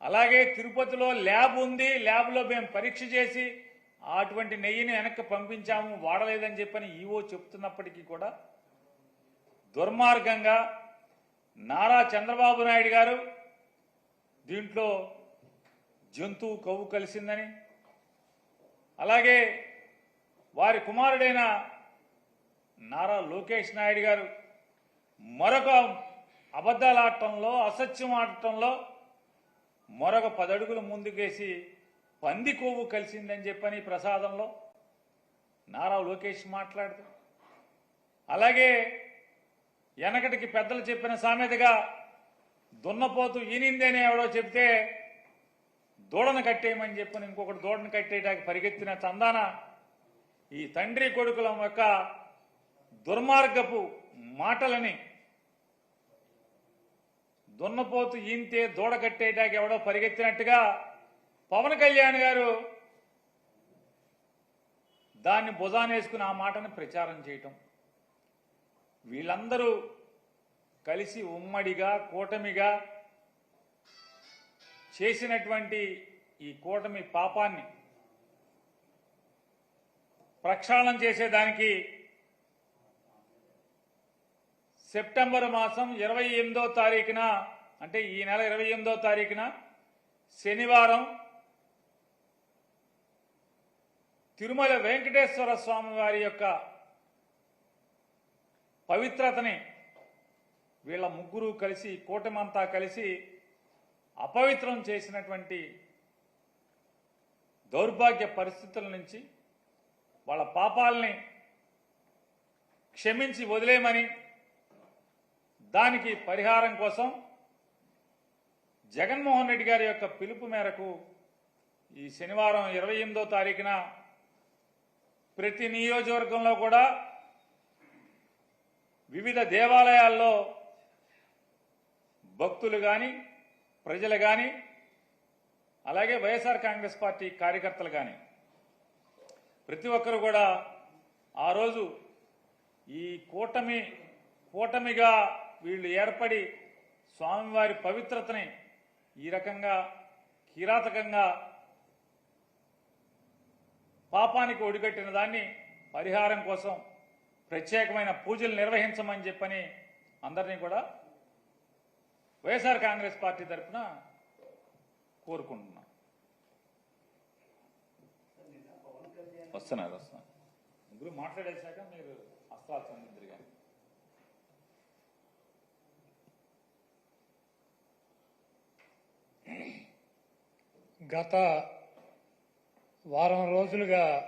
అలాగే తిరుపతిలో ల్యాబ్ ఉంది. ల్యాబ్లో మేము పరీక్ష చేసి అటువంటి నెయ్యిని వెనక్కి పంపించాము. వాడలేదని చెప్పని ఈవో చెప్తున్నప్పటికీ కూడా దుర్మార్గంగా నారా చంద్రబాబు నాయుడు గారు దీంట్లో జంతువు కొవ్వు కలిసిందని అలాగే వారి కుమారుడైన నారా లోకేష్ నాయుడు గారు మరొక అబద్ధాలు ఆడటంలో అసత్యం ఆడటంలో మరొక పదడుగులు ముందుకేసి పంది కొవ్వు కలిసిందని చెప్పని ప్రసాదంలో నారా లోకేష్ మాట్లాడుతూ అలాగే వెనకటికి పెద్దలు చెప్పిన సామెతగా దున్నపోతు ఈనిందని ఎవడో చెప్తే దూడను కట్టేయమని చెప్పని ఇంకొకటి దూడను కట్టేయడానికి పరిగెత్తిన చందాన ఈ తండ్రి కొడుకుల యొక్క దుర్మార్గపు మాటలని దున్నపోతు ఈంతే దూడ కట్టేయడానికి ఎవడో పరిగెత్తినట్టుగా పవన్ కళ్యాణ్ గారు దాన్ని భుజానేసుకుని ఆ మాటను ప్రచారం చేయటం. వీళ్ళందరూ కలిసి ఉమ్మడిగా కూటమిగా చేసినటువంటి ఈ కూటమి పాపాన్ని ప్రక్షాళన చేసేదానికి సెప్టెంబర్ మాసం ఇరవై ఎనిమిదో తారీఖున అంటే ఈ నెల ఇరవై ఎనిమిదో తారీఖున శనివారం తిరుమల వెంకటేశ్వర స్వామి వారి యొక్క పవిత్రతని వీళ్ళ ముగ్గురు కలిసి కూటమంతా కలిసి అపవిత్రం చేసినటువంటి దౌర్భాగ్య పరిస్థితుల నుంచి వాళ్ళ పాపాలని క్షమించి వదిలేయమని దానికి పరిహారం కోసం జగన్మోహన్ రెడ్డి గారి యొక్క పిలుపు మేరకు ఈ శనివారం ఇరవై ఎనిమిదో తారీఖున ప్రతి నియోజకవర్గంలో కూడా వివిధ దేవాలయాల్లో భక్తులు కానీ ప్రజలు కానీ అలాగే వైఎస్ఆర్ కాంగ్రెస్ పార్టీ కార్యకర్తలు కానీ ప్రతి ఒక్కరు కూడా ఆ రోజు ఈ కూటమి కూటమిగా వీళ్ళు ఏర్పడి స్వామివారి పవిత్రతని ఈ రకంగా కిరాతకంగా పాపానికి ఒడిగట్టిన దాన్ని పరిహారం కోసం ప్రత్యేకమైన పూజలు నిర్వహించమని చెప్పని అందరినీ కూడా వైఎస్ఆర్ కాంగ్రెస్ పార్టీ తరఫున కోరుకుంటున్నాం. వస్తున్నారు వస్తున్నారు ముగ్గురు మాట్లాడేశాక మీరు అస్త్రాలు సందిద్దరు కానీ గత వారం రోజులుగా